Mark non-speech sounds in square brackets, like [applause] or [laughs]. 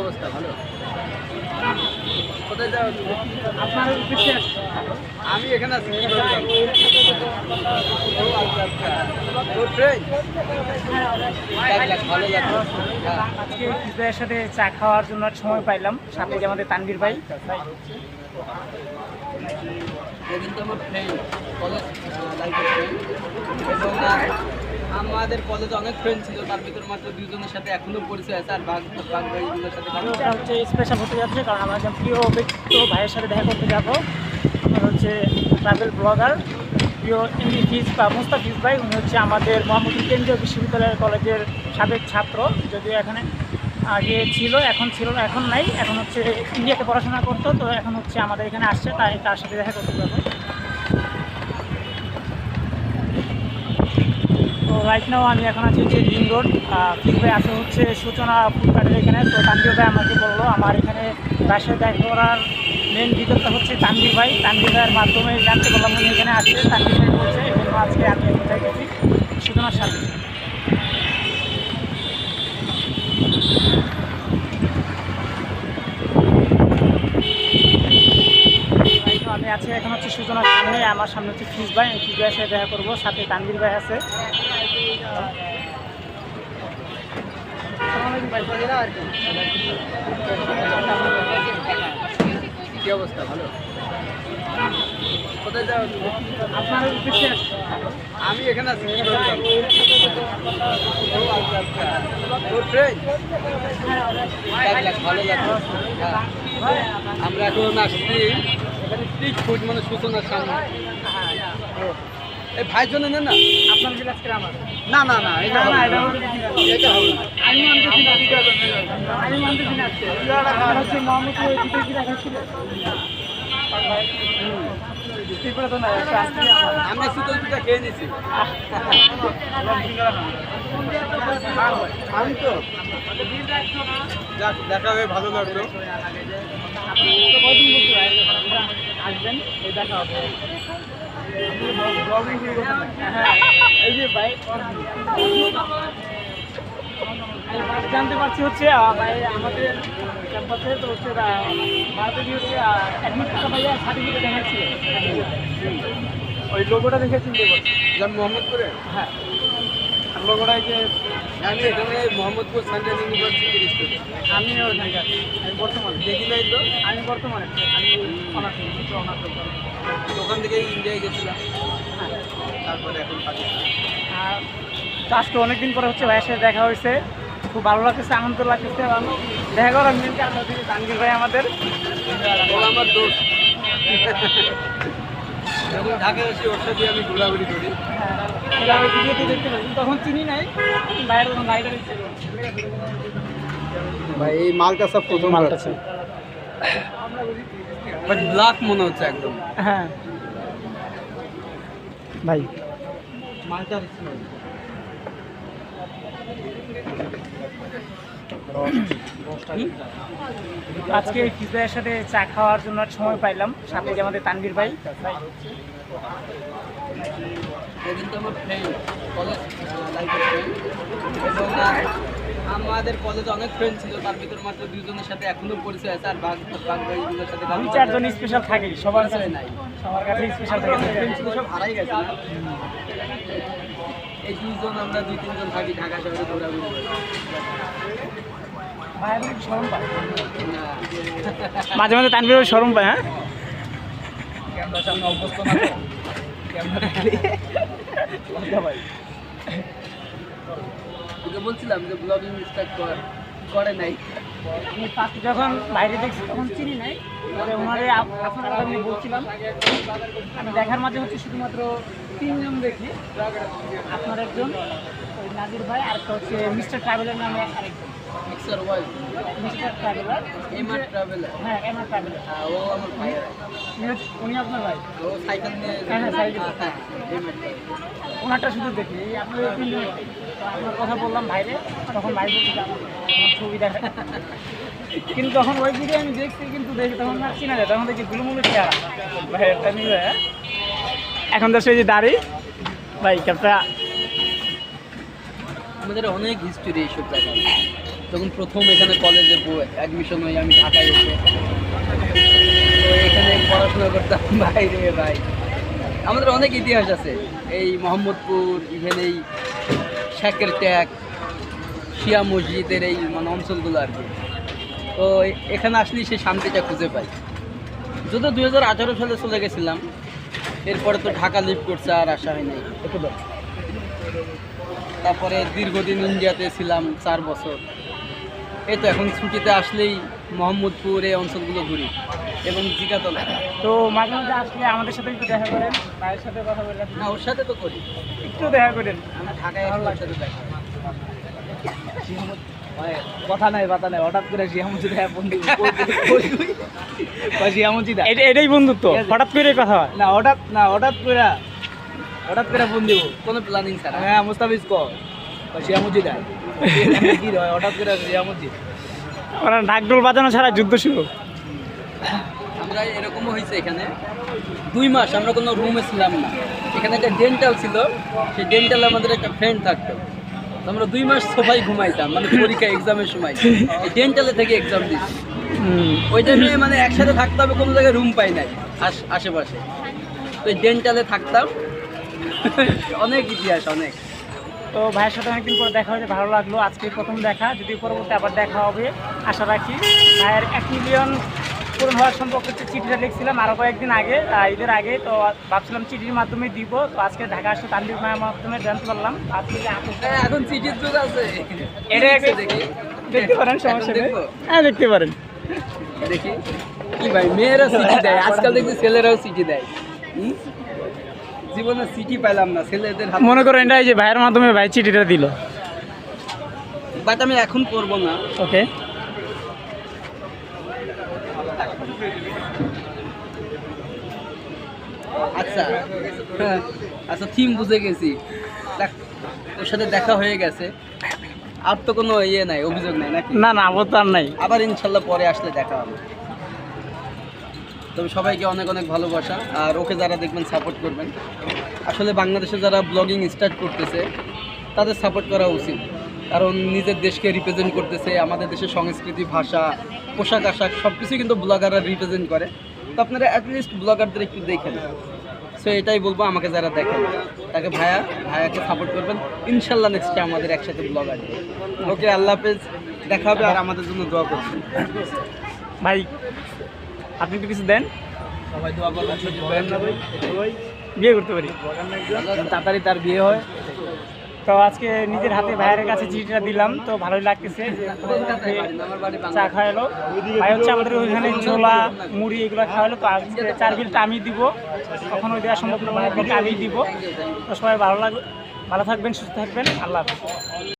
অবস্থা ভালো? কোথায় যাওয়া আপনার উদ্দেশ্যে আমি এখানে আছি হ্যাঁ আজকে ফিজবাইয়ের সাথে চা খাওয়ার জন্য একটা সময় পাইলাম। সাথে যে আমাদের তানভীর ভাই। কিন্তু আমার ফ্রেন্ড কলেজ লাইফের ফ্রেন্ড এবং আহ, আমাদের কলেজে অনেক ফ্রেন্ড ছিল, তার ভিতর মাত্র দুজনের সাথে এখনও পরিচয় আছে, আর বাঘ সাথে হচ্ছে স্পেশাল হতে যাচ্ছে, কারণ আমরা একজন প্রিয় ব্যক্তি, ভাইয়ের সাথে দেখা করতে যাব। হচ্ছে ট্রাভেল ব্লগার প্রিয় ফিজ বা মুস্তাফিজ ভাই, উনি হচ্ছে আমাদের মোহাম্মদপুর কেন্দ্রীয় বিশ্ববিদ্যালয় কলেজের সাবেক ছাত্র। যদিও এখানে আগে ছিল, এখন ছিল এখন নাই। এখন হচ্ছে ইন্ডিয়াতে পড়াশোনা করতো, তো এখন হচ্ছে আমাদের এখানে আসছে, তাই তার সাথে দেখা করতে যাব। রাইট নাও আমি এখন আছি হচ্ছে রিং রোড ফিক ভাই আছে হচ্ছে সূচনা ফুটপাটের এখানে, তো তানভীর ভাই আমাকে বলল, আমার এখানে বাসায় দেখা করার মেন ভিতরটা হচ্ছে তানভীর ভাই। তানভীর ভাইয়ের মাধ্যমে জানতে পারলাম উনি এখানে আসছে তানভীর ভাই বলছে, এই জন্য আজকে আমি এখন গেছি সূচনার সাথে। আমি আছি এখন হচ্ছে সূচনার সামনে, আমার সামনে হচ্ছে ফিজ ভাই ফিজ ভাইয়ের সাথে দেখা করব, সাথে তানভীর ভাই আছে। কি অবস্থা? ভালো? কোথায় যাওয়া আপনার আমি এখানে আছি ভালো লাগল হ্যাঁ আমরা এখন আসছি এখানে ফুড মানে সূচনার সামনে। ও, এই ভাইয়ের জন্য নেন না? আপনার আমার। না না না এটা না, না। এটা এটা হবে না। আমি মানতেছি না আমি মানতেছি না আমার হচ্ছে মোহাম্মদপুর কি শীতল পিঠা খেয়ে নিছি। আমি তো যাক দেখা হয়ে ভালো লাগল। আসবেন এই দেখা হবে। হ্যাঁ, এই যে ভাই জানতে পারছি হচ্ছে ভাই আমাদের ক্যাম্পাসে তো হচ্ছে হচ্ছে সার্টিফিকেট দেখাচ্ছি। ওই লোগোটা দেখে চিনতে পারছি। মোহাম্মদপুরে হ্যাঁ। লোগোটা যে আমি এখানে মোহাম্মদপুর সেন্ট্রাল ইউনিভার্সিটির স্টুডেন্ট আমি আমি বর্তমানে। দেখি নাই তো? আমি বর্তমানে। আমি অনার্স নিচ্ছি অনার্স ওখান থেকে ইন্ডিয়ায় গেছিলাম। তারপরে এখন পাকিস্তান। আর তো আজকে অনেকদিন পরে হচ্ছে ভাইয়ের সাথে দেখা হয়েছে। খুব ভালো লাগতেছে আনন্দ লাগতেছে দেখা করার মেন কারণ হচ্ছে ভাই আমাদের। আমার যখন ঢাকায় আসি ওর সাথে আমি ঘোরাঘুরি করি। আমি ভিডিওতে দেখতে পাচ্ছি তখন চিনি নাই বাইরে তখন ভাই এই মালটা সব প্রথম ছিল বাট ব্ল্যাক মনে হচ্ছে একদম। হ্যাঁ। ভাই। মালটা আজকে ফিজবাইয়ের সাথে চা খাওয়ার জন্য সময় পাইলাম। সাথে যে আমাদের তানভীর ভাই। আমাদের কলেজে অনেক ফ্রেন্ড ছিল তার ভিতর মাত্র দুজনের সাথে এখনও পরিচয় আছে আর বাঘ বাঘ ভাইগুলোর সাথে দুই চারজন স্পেশাল থাকেই সবার কাছে। নাই। সবার কাছে স্পেশাল থাকে। ফ্রেন্ড ছিল সব হারাই গেছে। এই দুইজন আমরা দুই তিনজন থাকি ঢাকা শহরে ঘোরাঘুরি মাঝে মাঝে তানভীর শরম পায় হ্যাঁ? বলছিলাম যে ব্লগিং স্টার্ট কর করে নাই। যখন বাইরে দেখছি তখন চিনি নাই ওনারে আপনার আমি বলছিলাম আমি দেখার মাঝে হচ্ছে শুধুমাত্র তিনজন দেখি আপনার একজন ওই নাজির ভাই আর হচ্ছে মিস্টার ট্রাভেলার নামে আরেকজন। While mister traveller MR traveller হ্যাঁ এমআর ট্রাভেলার ও আমার ভাই। উনি উনি আপনার ভাই? ও সাইকেল নিয়ে হ্যাঁ, হ্যাঁ, সাইকেল। হ্যাঁ, MR ওনারটা শুধু দেখি। আপনার আপনার কথা বললাম বাইরে তখন বাইরে ছবি দেখা। কিন্তু তখন ওই ভিডিও আমি দেখছি কিন্তু দেখি তখন আর চিনা যায় তখন দেখি গুলুমুলু চেহারা। ভাই একটা নিয়ে হ্যাঁ? এখন তো সেই যে দাড়ি। ভাই ক্যাপটা আমাদের অনেক হিস্টোরি এইসব জায়গায়। যখন প্রথম এখানে কলেজে অ্যাডমিশন হই আমি ঢাকায় এসে। তো এখানে পড়াশোনা করতাম [laughs] বাইরে ভাই। আমাদের অনেক ইতিহাস আছে। এই মোহাম্মদপুর ইভেন এই শেখের ট্যাগ শিয়া মসজিদের এই মানে অঞ্চলগুলো আর কি। তো এখানে আসলেই সে শান্তিটা খুঁজে পাই। যদিও দুই হাজার আঠারো সালে চলে গেছিলাম এরপরে তো ঢাকা লিভ করছে আর আসা হয় নাই তারপরে দীর্ঘদিন ইন্ডিয়াতে ছিলাম চার বছর। এই তো এখন ছুটিতে আসলেই মোহাম্মদপুর এই অঞ্চলগুলো ঘুরি এবং জিকাতলা। তো মাঝে মাঝে আসলে আমাদের সাথে একটু দেখা করেন ভাইয়ের সাথে কথা বললেন না ওর সাথে তো করি। একটু দেখা করেন। আমরা ঢাকায় আসলে ওর সাথে দেখা কথা নাই বাতা নাই হঠাৎ করে জিয়ামুজি এটাই বন্ধুত্ব হঠাৎ করে কথা হয়। না হঠাৎ না হঠাৎ করে হঠাৎ করে ফোন দিব কোনো প্ল্যানিং ছাড়া। হ্যাঁ মুস্তাফিজ করে। ওরা ঢাকঢোল বাজানো ছাড়া যুদ্ধ শুরু? আমরা এরকমও হয়েছে এখানে। দুই মাস আমরা কোনো রুমে ছিলাম না। এখানে একটা ডেন্টাল ছিল। সেই ডেন্টালে আমাদের একটা ফ্রেন্ড থাকতো। আমরা দুই মাস সবাই ঘুমাইতাম মানে পরীক্ষা এক্সামের সময়। এই ডেন্টালে থেকে এক্সাম দিচ্ছি ওই টাইমে মানে একসাথে থাকতে হবে কোনো জায়গায় রুম পাই নাই আশ- আশেপাশে। তো ডেন্টালে থাকতাম। অনেক ইতিহাস অনেক। তো ভাইয়ের সাথে অনেকদিন পরে দেখা হয়েছে ভালো লাগল। আজকে প্রথম দেখা যদি পরবর্তী আবার দেখা হবে আশা রাখি। ভাইয়ের এক মিলিয়ন পূরণ হওয়ার সম্পর্কে চিঠিটা লিখছিলাম আরও কয়েকদিন আগে ঈদের আগে তো ভাবছিলাম চিঠির মাধ্যমে দিব। তো আজকে ঢাকা আসলে তান্ত্রিক মায়ের মাধ্যমে জানতে পারলাম। আজকে হ্যাঁ, এখন চিঠির যুগ আছে। এটা দেখতে পারেন সমস্যা নেই। হ্যাঁ দেখতে পারেন। দেখি। কি ভাই মেয়েরা সিটি দেয়। আজকাল দেখছি ছেলেরাও সিটি দেয়? জীবনে সিটি পেলাম না ছেলেদের মনে করেন এটা এই যে ভাইয়ের মাধ্যমে ভাই চিঠিটা দিল। বাট আমি এখন করব না। ওকে আচ্ছা হ্যাঁ, আচ্ছা থিম বুঝে গেছি। ওর সাথে দেখা হয়ে গেছে। আর তো কোনো ইয়ে নাই অভিযোগ নাই নাকি? না না আবার তো আর নাই। আবার ইনশাল্লাহ পরে আসলে দেখা হবে। তবে সবাইকে অনেক অনেক ভালোবাসা, আর ওকে যারা দেখবেন সাপোর্ট করবেন। আসলে বাংলাদেশে যারা ব্লগিং স্টার্ট করতেছে, তাদের সাপোর্ট করা উচিত। কারণ নিজের দেশকে রিপ্রেজেন্ট করতেছে, আমাদের দেশের সংস্কৃতি, ভাষা, পোশাক আশাক সব কিছুই কিন্তু ব্লগাররা রিপ্রেজেন্ট করে। তো আপনারা অ্যাটলিস্ট ব্লগারদের একটু দেখেন। সো এটাই বলব, আমাকে যারা দেখেন, তাকে ভায়া ভায়াকে সাপোর্ট করবেন। ইনশাল্লাহ নেক্সট আমাদের একসাথে ব্লগ আসবে। ওকে আল্লাহ হাফেজ, দেখা হবে আর আমাদের জন্য দোয়া করবেন ভাই আপনি একটু কিছু দেন। সবাই দোয়া করবেন বিয়ে করতে পারি। তাড়াতাড়ি তার বিয়ে হয়। তো আজকে নিজের হাতে ভাইয়ের কাছে চিঠিটা দিলাম তো ভালোই লাগতেছে চা খাওয়ালো। ভাই হচ্ছে আমাদের ওইখানে ছোলা মুড়ি এগুলো খাওয়ালো তো আজকে চার বিলটা আমি দিব। কখনো দেওয়া সম্ভব না মানে আমি দিব। তো সবাই ভালো লাগবে ভালো থাকবেন সুস্থ থাকবেন। আল্লাহ হাফেজ।